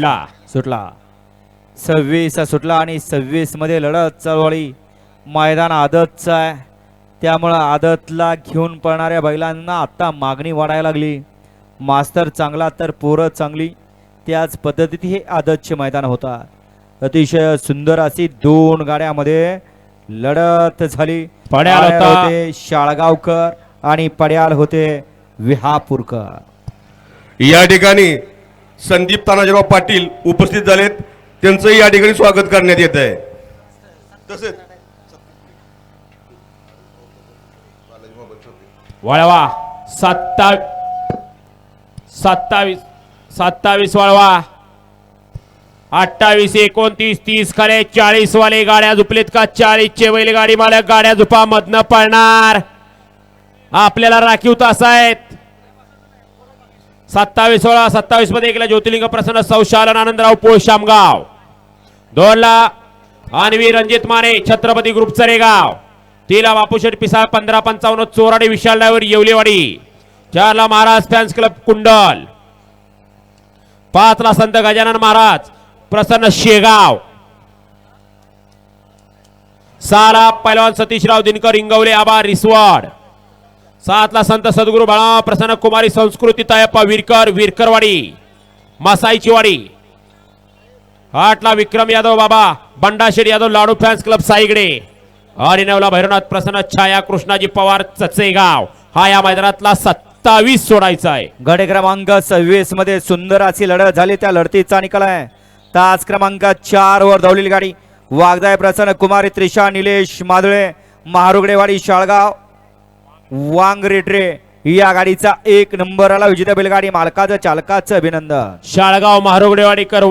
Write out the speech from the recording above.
सुटला. सुटला. सव्वीस सुटला आणि सव्वीसमध्ये लढत चळवळी मैदान आदतचं आहे. त्यामुळं आदतला घेऊन पळणाऱ्या बैलांना आता मागणी वाढायला लागली. मास्तर चांगला तर पोरं चांगली. त्याच पद्धतीत हे आदतचे मैदान होता अतिशय सुंदर अशी दोन गाड्यामध्ये लढत झाली. पड्याल. होते शाळगावकर आणि पड्याल होते विहापूरकर. या ठिकाणी संदीप तानाजीराव पाटील उपस्थित झालेत. त्यांचंही या ठिकाणी स्वागत करण्यात येत आहे. तसेच वळवा सत्ता सत्तावीस सत्तावीस वळवा. अठ्ठावीस एकोणतीस तीस खरे चाळीस वाले गाड्या झुपलेत का? चाळीसचे बैलगाडी मालक गाड्या झुपा मधनं पळणार आपल्याला राखीव तास आहेत. सत्तावीस सोळा सत्तावीसमध्ये एकला ज्योतिलिंग प्रसन्न सौशालन आनंदराव पोळ शामगाव. दोन ला रणजित माने छत्रपती ग्रुप चरेगाव. तिला बापूशेठ पिसाळ पंधरा पंचावन्न चोराडे विशाल डायवर येवलेवाडी. चारला महाराज फॅन्स क्लब कुंडल. पाचला संत गजानन महाराज प्रसन्न शेगाव. सहाला पैलवान सतीशराव दिनकर इंगवले आबा रिसवाड. सातला संत सद्गुरू बाळा प्रसन्न कुमारी संस्कृती तायप्पा विरकर विरकरवाडी मासाईची वाडी आठला विक्रम यादव बाबा बंडाशेर यादव लाडू फॅन्स क्लब साईगडे. आणि नवला भैरवनाथ प्रसन्न छाया कृष्णाजी पवार चचेगाव. हा या मैदानातला सत्तावीस सोडायचा आहे. गड क्रमांक सव्वीसमध्ये सुंदर अशी लढत झाली त्या लढतीचा निकाल आहे. तास क्रमांक चार वर धावलेली गाडी. वागदाय प्रसन्न कुमारी त्रिशा निलेश माधुळे महारुगडेवाडी शाळगाव. वांगरेट्रे या गाडीचा एक नंबर आला विजेता बैलगाडी मालकाचं चालकाचं अभिनंदन. शाळगाव महारोगडेवाडीकर